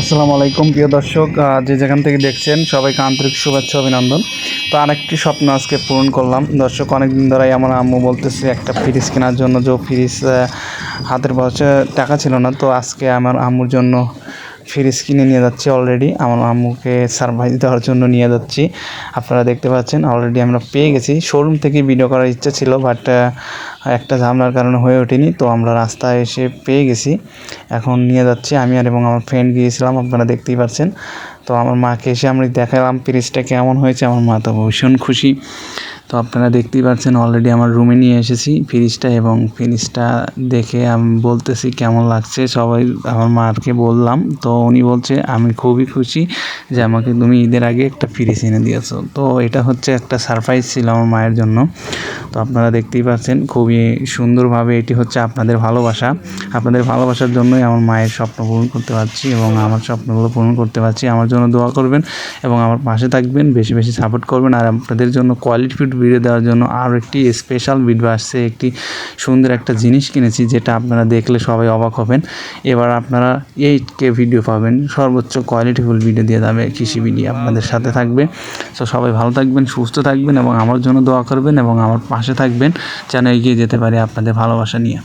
আসসালামু আলাইকুম, প্রিয় দর্শক যে যেখান থেকে দেখছেন, সবাইকে আন্তরিক শুভেচ্ছা, অভিনন্দন। তো আরেকটি স্বপ্ন আজকে পূরণ করলাম। দর্শক অনেক দিন ধরেই আমার আম্মু বলতেছে, একটা ফ্রিজ কেনার জন্য যে ফ্রিজ হাতের বসে টাকা ছিল না। তো আজকে আমার আম্মুর জন্য ফ্রিজ কিনে নিয়ে যাচ্ছি অলরেডি আমার আম্মুকে সারপ্রাইজ দেওয়ার জন্য নিয়ে যাচ্ছি। আপনারা দেখতে পাচ্ছেন অলরেডি আমরা পেয়ে গেছি। শোরুম থেকে ভিডিও করার ইচ্ছা ছিল বাট একটা ঝামেলার কারণে হয়ে ওঠেনি, তো আমরা রাস্তায় এসে পেয়ে গেছি। এখন নিয়ে যাচ্ছি আমি আর এবং আমার ফ্রেন্ড গিয়েছিলাম, আপনারা দেখতেই পাচ্ছেন। তো আমার মাকে এসে আমরা দেখালাম ফ্রিজটা কেমন হয়েছে, আমার মা তো ভীষণ খুশি। তো আপনারা দেখতেই পাচ্ছেন অলরেডি আমার রুমে নিয়ে এসেছি ফ্রিজটা এবং ফ্রিজটা দেখে আমি, বলতেছি কেমন লাগছে। সবাই আমার মাকে বললাম, তো উনি বলছে, আমি খুবই খুশি যে আমাকে তুমি ঈদের আগে একটা ফ্রিজ এনে দিয়েছ। তো এটা হচ্ছে একটা সারপ্রাইজ ছিল আমার মায়ের জন্য। তো আপনারা দেখতেই পাচ্ছেন, খুবই সুন্দরভাবে এটি হচ্ছে আপনাদের ভালোবাসা। আপনাদের ভালোবাসার জন্যই আমার মায়ের স্বপ্ন পূরণ করতে পারছি এবং আমার স্বপ্নগুলো পূরণ করতে পারছি। আমার জন্য দোয়া করবেন এবং আমার পাশে থাকবেন, বেশি বেশি সাপোর্ট করবেন। আর আপনাদের জন্য কোয়ালিটি ভিডিও দেওয়ার জন্য আরও একটি স্পেশাল ভিডিও আসছে, একটি সুন্দর একটা জিনিস কিনেছি, যেটা আপনারা দেখলে সবাই অবাক হবেন। এবার আপনারা এইট কে ভিডিও পাবেন, সর্বোচ্চ কোয়ালিটিফুল ভিডিও দিয়ে যাবে কৃষি ভিডিও আপনাদের সাথে থাকবে। সো সবাই ভালো থাকবেন, সুস্থ থাকবেন এবং আমার জন্য দোয়া করবেন এবং আমার পাশে থাকবেন, যেন এগিয়ে যেতে পারি আপনাদের ভালোবাসা নিয়ে।